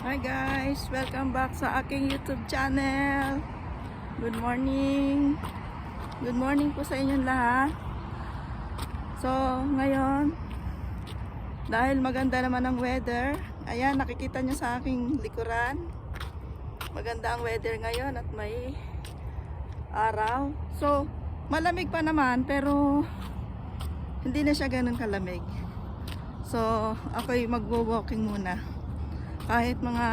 Hi guys! Welcome back sa aking YouTube channel. Good morning. Good morning po sa inyong lahat. So, ngayon, dahil maganda naman ang weather, ayan, nakikita nyo sa aking likuran. Maganda ang weather ngayon at may araw. So, malamig pa naman pero hindi na siya ganun kalamig. So, ako'y magwo-walking muna kahit mga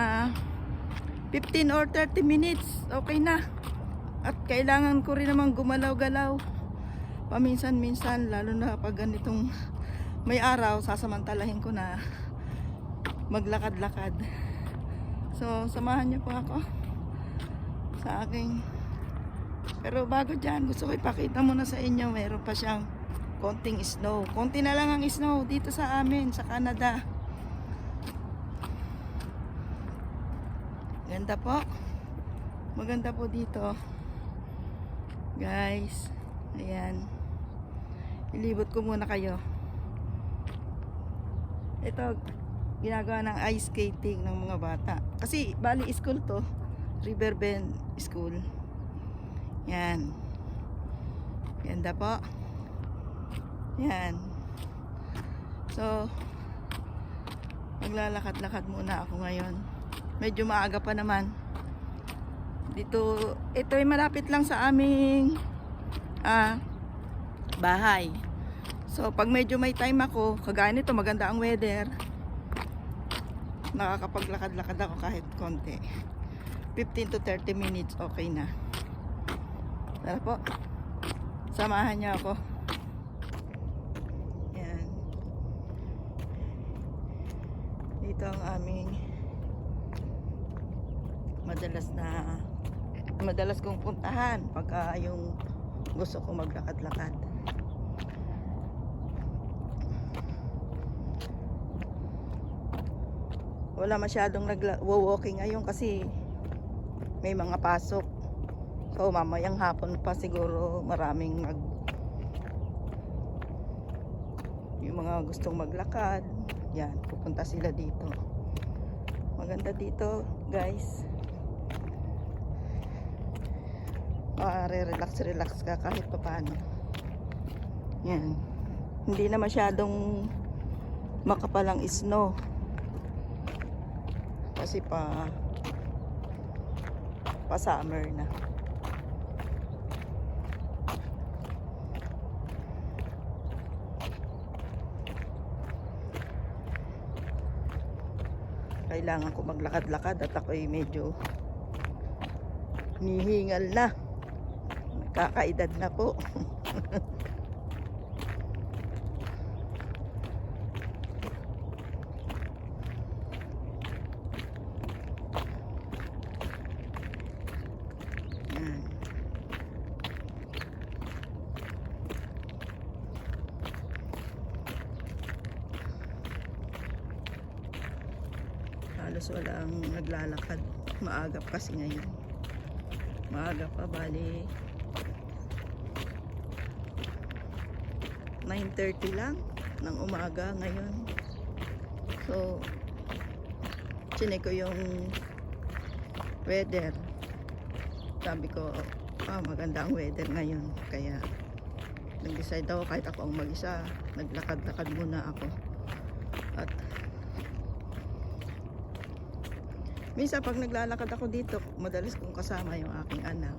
15 or 30 minutes okay na. At kailangan ko rin naman gumalaw-galaw. Paminsan-minsan lalo na pag ganitong may araw sasamantalahin ko na maglakad-lakad. So samahan niyo po ako sa aking pero bago dyan gusto ko ipakita muna sa inyo mayroon pa siyang konting snow. Konti na lang ang snow dito sa amin sa Canada Ganda po. Maganda po dito. Guys. Ayan. Ilibot ko muna kayo. Ito, ginagawa ng ice skating ng mga bata. Kasi, bali school to. Riverbend School. Yan. Ganda po. Yan. So, maglalakad-lakad muna ako ngayon medyo maaga pa naman. Dito ito ay malapit lang sa aming ah, bahay. So pag medyo may time ako kagaya nito maganda ang weather nakakapaglakad-lakad ako kahit konti. 15 to 30 minutes okay na. Tara po samahan niyo ako. Yan. Dito ang aming madalas na madalas kong puntahan pagka yung gusto ko maglakad-lakad. Wala masyadong nag-walking ngayon kasi may mga pasok. So mamayang hapon pa siguro maraming mag yung mga gustong maglakad yan pupunta sila dito. Maganda dito guys makare-relax relax ka kahit pa paano yan. Hindi na masyadong makapalang snow. Kasi pa pa summer na. Kailangan ko maglakad-lakad at ako'y medyo nihingal na kakaedad na po. Yan. halos wala ang naglalakad. Maagap kasi ngayon. Maaga pa bali 9.30 lang ng umaga ngayon. So chinek ko yung weather. Sabi ko ah, maganda ang weather ngayon. Kaya nag-decide ako kahit ako ang mag-isa naglakad-lakad muna ako. At minsan pag naglalakad ako dito madalas kong kasama yung aking anak.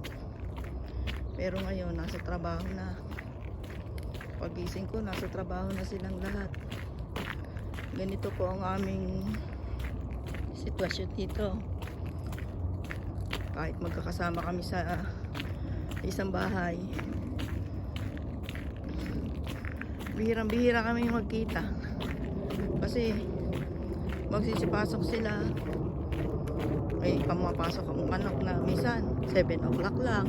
Pero ngayon nasa trabaho na pagising ko nasa trabaho na silang lahat. Ganito po ang aming sitwasyon dito. Kahit magkakasama kami sa isang bahay bihirang bihira kami magkita. Kasi magsisipasok sila. Ay pamapasok ang anak na minsan 7 o'clock lang.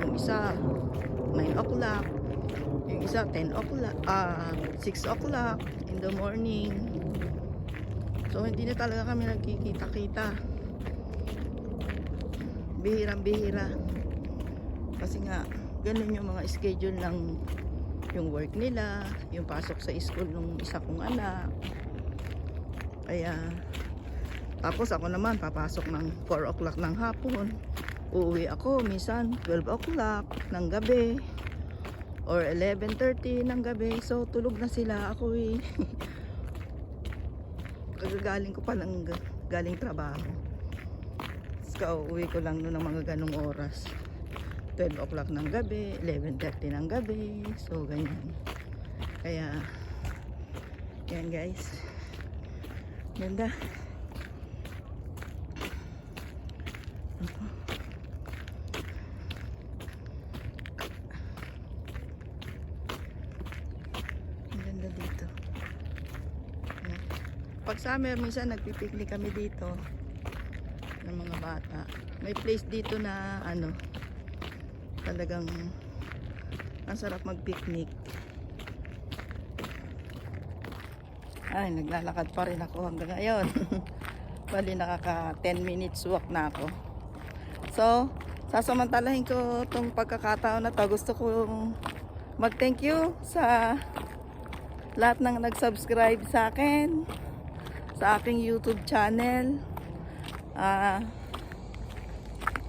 Yung isa 9 o'clock isa 10 o'clock ah 6 o'clock in the morning so hindi na talaga kami nagkikita-kita bihirang bihira kasi nga ganun yung mga schedule ng yung work nila yung pasok sa school ng isa kong anak kaya Tapos ako naman, papasok ng 4 o'clock ng hapon. Uuwi ako, minsan 12 o'clock ng gabi. Or 11.30 ng gabi. So, tulog na sila. Ako eh. Kagagaling ko pa lang galing trabaho. So, uwi ko lang noon ng mga ganong oras. 12 o'clock ng gabi, 11.30 ng gabi. So, ganyan. Kaya, yan guys. Ganda. Ang ganda dito. Ayan. Pag summer, minsan nagpipiknik kami dito ng mga bata. May place dito na ano, talagang ang sarap magpiknik. Ay, naglalakad pa rin ako hanggang ngayon. Bali, nakaka 10 minutes walk na ako. So, sasamantalahin ko itong pagkakataon na to. Gusto kong mag-thank you sa lahat ng nag-subscribe sa akin, sa aking YouTube channel. Ah,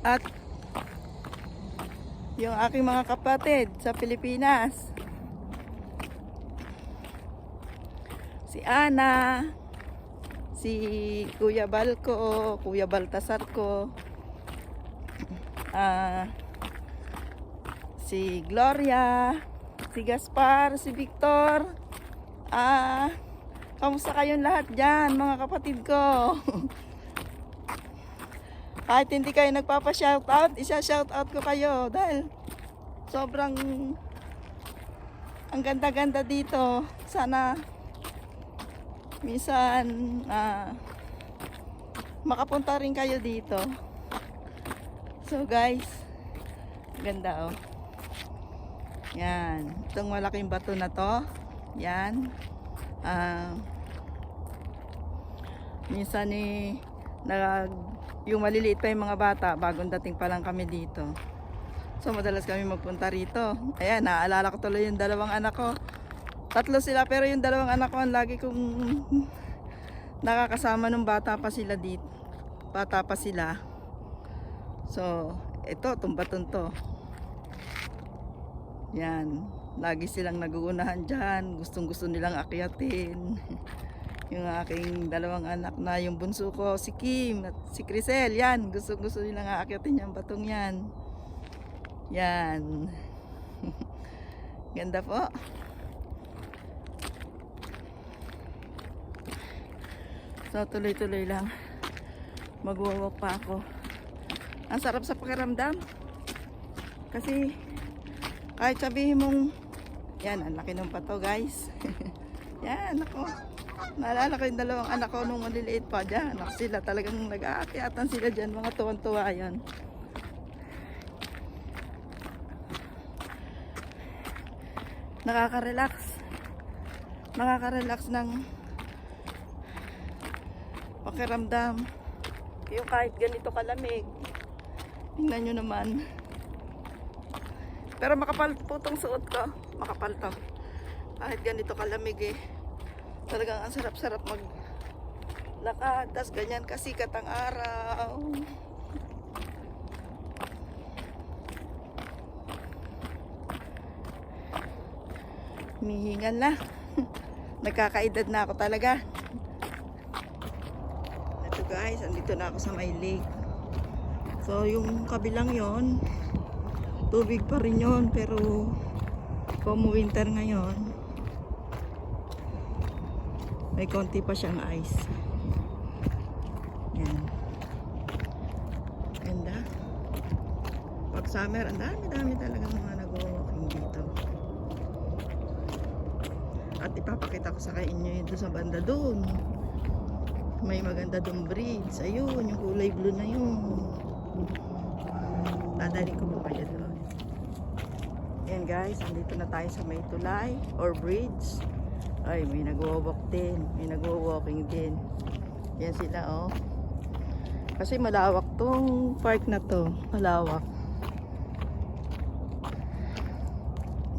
at yung aking mga kapatid sa Pilipinas. Si Ana, si Kuya Balco, Kuya Baltasar ko, ah, si Gloria, si Gaspar, si Victor, ah, kamusta kayong lahat dyan, mga kapatid ko? Kahit hindi kayo nagpapa-shoutout, isa-shoutout ko kayo dahil sobrang ang ganda-ganda dito. Sana minsan ah, makapunta rin kayo dito. So guys, ganda oh. Yan, itong malaking bato na to. Yan. Ah, minsan eh nag yung maliliit pa yung mga bata, bagong dating pa lang kami dito. So madalas kami magpunta rito. Ayan, naaalala ko tuloy yung dalawang anak ko. Tatlo sila pero yung dalawang anak ko ang lagi kong nakakasama nung bata pa sila dito. Bata pa sila. So, ito, tumbaton to. Yan. Lagi silang naguunahan dyan. Gustong gusto nilang akyatin. yung aking dalawang anak na yung bunso ko, si Kim at si Crisel. Yan. Gusto gusto nilang aakyatin yung batong yan. Yan. Ganda po. So, tuloy-tuloy lang. Magwawalk pa ako. Ang sarap sa pakiramdam. Kasi, kahit sabihin mong, yan, ang laki ng pato, guys. yan, ako. Naalala ko yung dalawang anak ko nung maliliit pa dyan. Ako sila talagang nag-aakyatan sila dyan. Mga tuwan-tuwa yan. Nakaka-relax. Nakaka-relax ng pakiramdam. Yung kahit ganito kalamig. Tingnan nyo naman. Pero makapal po itong suot ko. Makapal to. Kahit ganito kalamig eh. Talagang ang sarap-sarap mag lakad. Tapos ganyan kasikat ang araw. Mihingal na. Nagkakaedad na ako talaga. Ito guys, andito na ako sa may lake. So yung kabilang yon tubig pa rin yon pero kung winter ngayon may konti pa siyang ice. Yan. Ganda. Pag summer, ang dami-dami talaga mga nag-walking dito. At ipapakita ko sa inyo yun doon sa banda doon. May maganda doon bridge. Ayun, yung kulay blue na yun. Dadali ko po kayo doon. Ayan guys, andito na tayo sa may tulay or bridge. Ay, may nagwo-walk din. May nagwo-walking din. Yan sila, oh. Kasi malawak tong park na to. Malawak.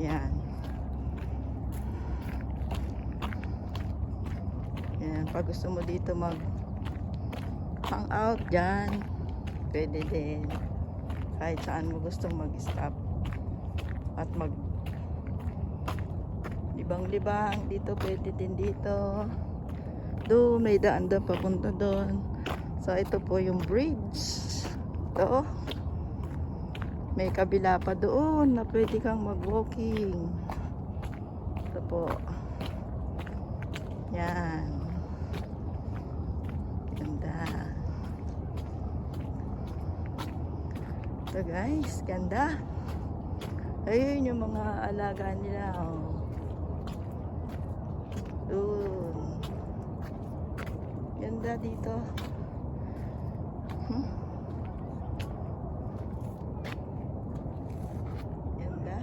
Yan. Yan. Pag gusto mo dito mag hang out dyan. Pwede din. Kahit saan mo gustong mag-stop. At mag libang-libang. Dito pwede din dito. Doon, may daan doon papunta doon. So, ito po yung bridge. Ito. May kabila pa doon na pwede kang mag-walking. Ito po. Yan. Ganda. Ito guys, ganda. Ayun yung mga alaga nila. Oh. Doon. Ganda dito. Hmm? Ganda.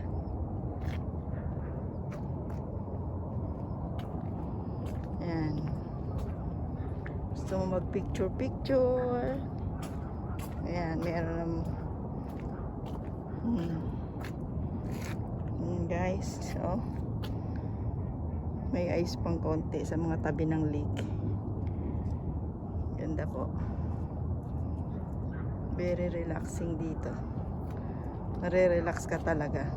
Yan. Gusto mo mag-picture-picture. Ayan, meron ng... Hmm. Hmm, guys, so... May ice pang konti sa mga tabi ng lake. Ganda po. Very relaxing dito. Nare-relax ka talaga.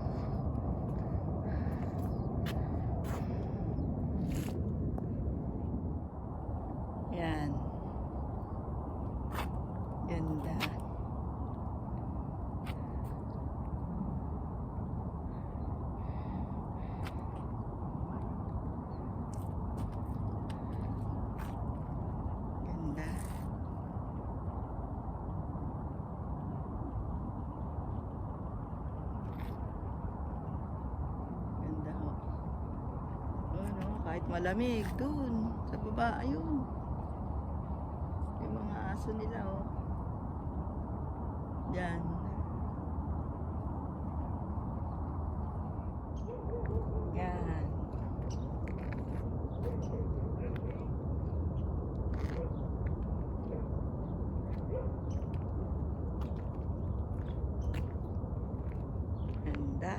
Yan. Ganda. Ganda ho. Ano, kahit malamig dun sa baba, ayun. Yung mga aso nila, oh. Yan. Ganda.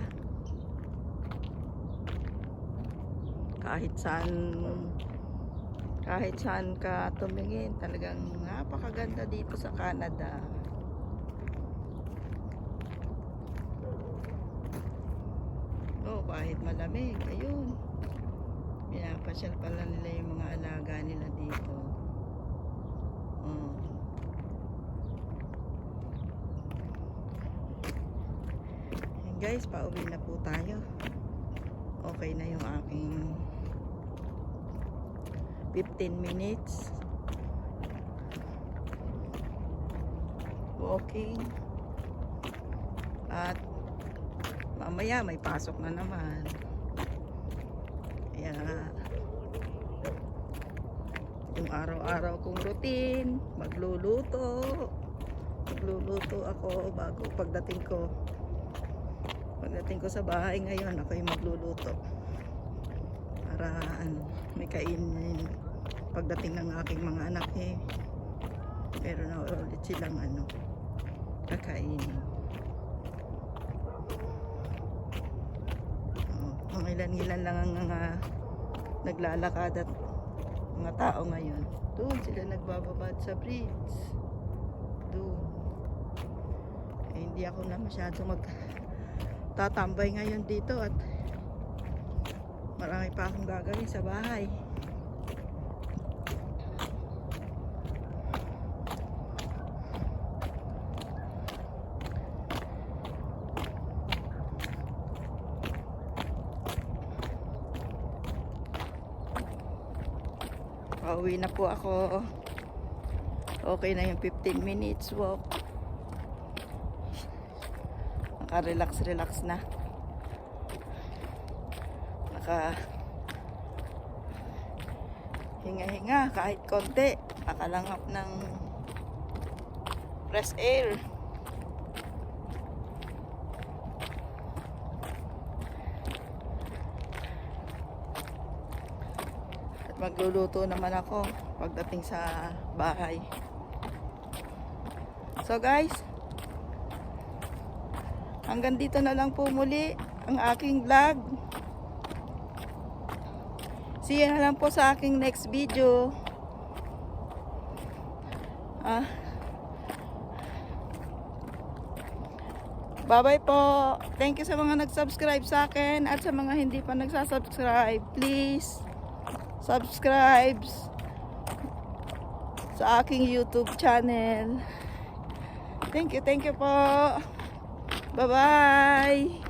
Kahit saan kahit saan ka tumingin, talagang napakaganda dito sa Canada. Oh, kahit malamig, ayun. Pinapasyal pala nila yung mga alaga nila dito. Oh. Yan guys, na po tayo. Okay na yung aking 15 minutes. Walking at mamaya may pasok na naman. Kaya yung araw-araw kong routine magluluto. Magluluto ako bago pagdating ko. Pagdating ko sa bahay ngayon ako yung magluluto para ano, may kainin pagdating ng aking mga anak eh. Meron na ulit silang ano kakainin. Oh, mga ilan-ilan lang ang mga naglalakad at mga tao ngayon. Doon sila nagbababad sa bridge. Doon. Eh, hindi ako na masyado mag tatambay ngayon dito at marami pa akong gagawin sa bahay Pauwi na po ako. Okay na yung 15 minutes walk. Naka-relax-relax na. Naka hinga-hinga kahit konti. Nakalanghap ng fresh air. At magluluto naman ako pagdating sa bahay. So guys, hanggang dito na lang po muli ang aking vlog. See you na lang po sa aking next video. Ah. Bye-bye po. Thank you sa mga nag-subscribe sa akin at sa mga hindi pa nagsasubscribe. Please, subscribe sa aking YouTube channel. Thank you, thank you po. Bye-bye.